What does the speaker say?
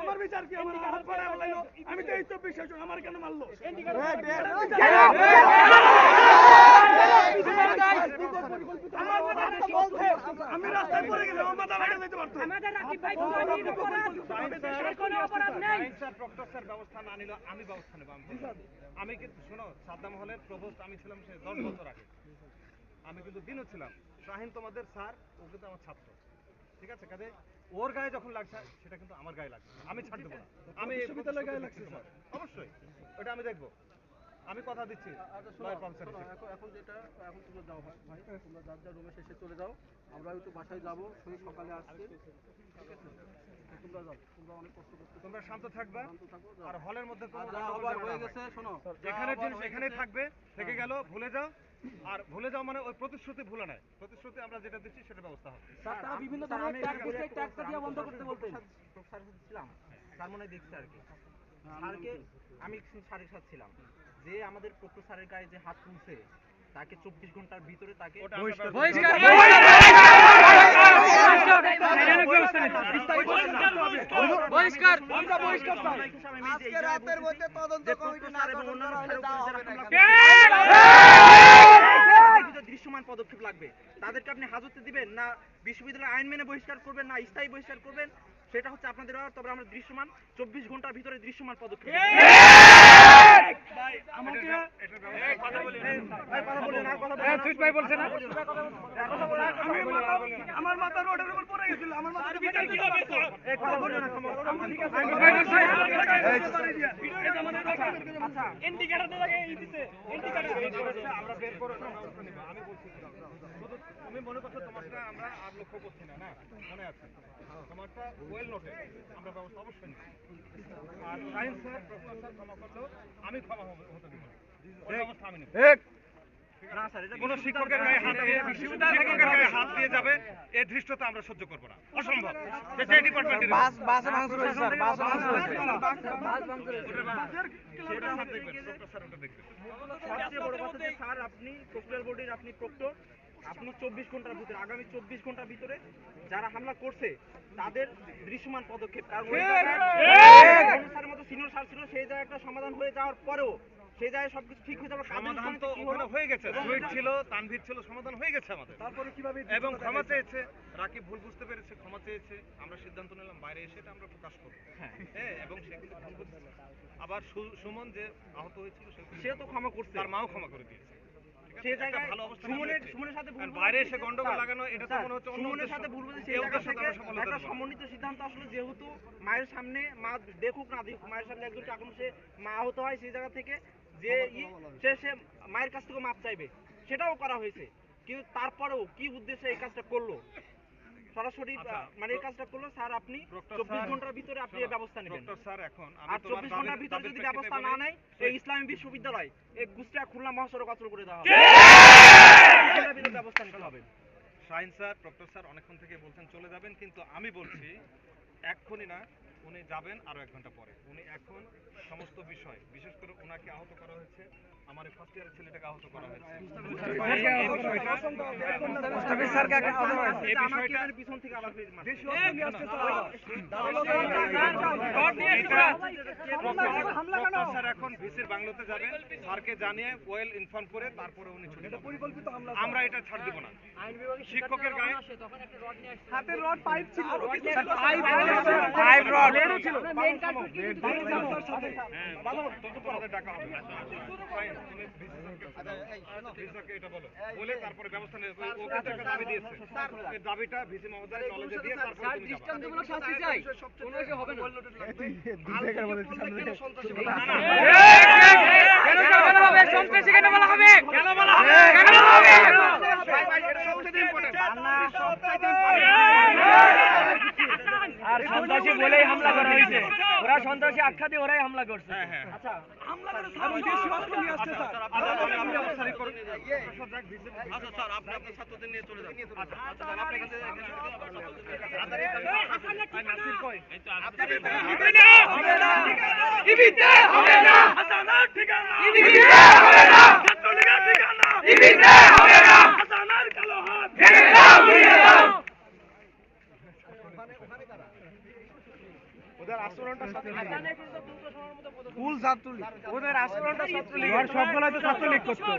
আমার বিচার কি? আমার হাত পড়ে আমি তো এই চব্বিশ জন আমার কেন মারলো? আমার আমি রাস্তায় পড়ে গেলে আমার মাথা ভেঙে যেতে পারতো। আমাদের রাকিব ভাই খুবানির অপরাধ কোনো অপরাধ নেই। স্যার প্রক্টর স্যার ব্যবস্থা না নিল আমি ব্যবস্থা নেব আমি আমি কিন্তু শোনো সাদ্দাম হলের প্রভোস্ট আমি ছিলাম সে দশ বছর আগে। আমি কিন্তু দিনও ছিলাম। শাহিন তোমাদের স্যার ও কিন্তু আমার ছাত্র। ঠিক আছে কাজে ওর গায়ে যখন লাগছে সেটা কিন্তু আমার গায়ে লাগছে। আমি ছাড় দেবো না। আমি বিশ্ববিদ্যালয়ের গায়ে লাগছে, স্যার অবশ্যই ওটা আমি দেখব। আমি কথা দিচ্ছি লয়ার এখন এখন যেটা এখন তোমরা যাও ভাই তোমরা যার যার রুমে শেষে চলে যাও। আমরা একটু বাসায় যাব শরীর সকালে আসছে। ঠিক আছে? তোমরা যাও তোমরা অনেক কষ্ট করতে তোমরা শান্ত থাকবা। শান্ত থাকো যাও। আর হলের মধ্যে কোনো আর যা গন্ডগোল হবার যেন না হয়ে গেছে শোনো। যেখানে জিনিস এখানেই থাকবে থেকে গেল ভুলে যাও। আর ভুলে যাও মানে ওই প্রতিশ্রুতি ভুলে নাই। প্রতিশ্রুতি আমরা যেটা দিচ্ছি সেটা ব্যবস্থা হবে। স্যার, তারা বিভিন্ন ধরনের ট্যাগ দিচ্ছে, এই দিয়ে বন্ধ করতে বলতেন। স্যার ছিলাম স্যার মনে হয় দেখছে আর কি। স্যারকে আমি স্যারের সাথে ছিলাম। যে আমাদের প্রক্টর স্যারের গায়ে যে হাত তুলছে তাকে চব্বিশ ঘণ্টার ভিতরে তাকে দৃশ্যমান পদক্ষেপ লাগবে তাদেরকে আপনি হাজতে দিবেন না বিশ্ববিদ্যালয় আইন মেনে বহিষ্কার করবেন না স্থায়ী বহিষ্কার করবেন সেটা হচ্ছে আপনাদের তবে আমরা দৃশ্যমান চব্বিশ ঘণ্টার ভিতরে দৃশ্যমান পদক্ষেপ নেব। আমাকে ভাই, কথা বলেন, আর কথা বলেন না। আমি আমার মাথা রোডের উপর পড়ে গেছিল আমার মাথা বিচার কি হবে বের করে। আমি বলছি তুমি মনে করছ তোমারটা আমরা আর লক্ষ্য করছি না না মনে আছে তোমারটা ওয়েল নোটেড আমরা ব্যবস্থা অবশ্যই আর সায়েন্স স্যার প্রফেসর স্যার ক্ষমা করলেও আমি ক্ষমা হতে দিব না। ওই ব্যবস্থা আমি নেব না স্যার এটা কোন শিক্ষকের গায়ে হাত দিয়ে শিক্ষকের গায়ে হাত দিয়ে যাবে এই ধৃষ্টতা আমরা সহ্য করব না। অসম্ভব। যে যে ডিপার্টমেন্টের বাস বাস ভাঙচুর হয়েছে স্যার। বাস ভাঙচুর হয়েছে সেটা স্যার দেখবেন ডক্টর স্যার দেখবেন। সবচেয়ে বড় কথা যে স্যার আপনি প্রক্টর বোর্ডের আপনি প্রক্টর। আপনি চব্বিশ ঘণ্টার ভিতরে আগামী চব্বিশ ঘণ্টার ভিতরে যারা হামলা করছে তাদের দৃশ্যমান পদক্ষেপ। কারণ মতো সিনিয়র স্যার ছিল সেই জায়গাটা সমাধান হয়ে যাওয়ার পরেও সেই জায়গায় সবকিছু ঠিক হয়ে যাবে সমাধান তো ওখানে হয়ে গেছে। সুইট ছিল তানভীর ছিল সমাধান হয়ে গেছে আমাদের। তারপরে কীভাবে এবং ক্ষমা চেয়েছে রাকিব ভুল বুঝতে পেরেছে ক্ষমা চেয়েছে আমরা সিদ্ধান্ত নিলাম বাইরে এসে এটা আমরা প্রকাশ করব। হ্যাঁ। এবং ভুল বুঝেছে আবার সুমন যে আহত হয়েছিল সে সে তো ক্ষমা করছে। তার মাও ক্ষমা করে দিয়েছে। ঠিক আছে? সেই একটা জায়গায় সুমনের সুমনের সাথে বাইরে এসে গন্ডগোল লাগানো এটা তো মনে হচ্ছে সুমনের সাথে ভুল বুঝেছে সেই জায়গা থেকে একটা সমন্বিত সিদ্ধান্ত আসলে যেহেতু মায়ের সামনে মা দেখুক না দেখুক মায়ের সামনে একজন এখন সে মা হতে হয় সেই জায়গা থেকে যে সে সে মায়ের কাছ থেকে মাপ চাইবে। সেটাও করা হয়েছে। কিন্তু তারপরেও কি উদ্দেশ্যে এই কাজটা করল? সরাসরি আচ্ছা, মানে এই কাজটা করল স্যার আপনি চব্বিশ ঘণ্টার ভিতরে আপনি ব্যবস্থা নেবেন। স্যার এখন আর চব্বিশ ঘণ্টার ভিতরে যদি ব্যবস্থা না নেয় এই ইসলামী বিশ্ববিদ্যালয় এই খুলনা মহাসড়ক অচল করে দেওয়া হবে। ব্যবস্থা নিতে হবে। শাহিন স্যার ডক্টর স্যার অনেকক্ষণ থেকে বলছেন চলে যাবেন কিন্তু আমি বলছি এক্ষুনি না উনি যাবেন আরও এক ঘণ্টা পরে উনি এখন সমস্ত বিষয় বিশেষ করে ওনাকে আহত করা হয়েছে আমার ফার্স্ট ইয়ারের ছেলেটাকে আহত করা হয়েছে এই ভিসির বাংলোতে যাবেন স্যারকে জানিয়ে ওয়েল ইনফর্ম করে তারপরে উনি ছুটি। পরিকল্পিত হামলা আমরা এটা ছাড় দিব না। শিক্ষকের গায়ে হাতে রড পাইপ ছিল। ফাইভ রড ডাকা হবে। না। এটা বলো। বলে তারপরে ব্যবস্থা নেবে। দাবি দিয়েছে। দাবিটা ভিসি মহোদয়ের নলেজে দিয়ে তারপরে তুমি যাবা। কেন বলা? হবে সন্ত্রাসী কেন বলা হবে? কেন বলা হবে? কেন বলা হবে? সন্ত্রাসী বলেই হামলা করা হয়েছে ওরা সন্ত্রাসী আখ্যা দিয়ে ওরাই হামলা করছে হ্যাঁ, হ্যাঁ। আচ্ছা, আচ্ছা আচ্ছা আচ্ছা ঠিকানা ঠিকানা ওদের আচরণটা ফুল ছাত্রলীগ। ওদের আচরণটা ছাত্রলীগ। সবগুলো তো ছাত্রলীগ করতো।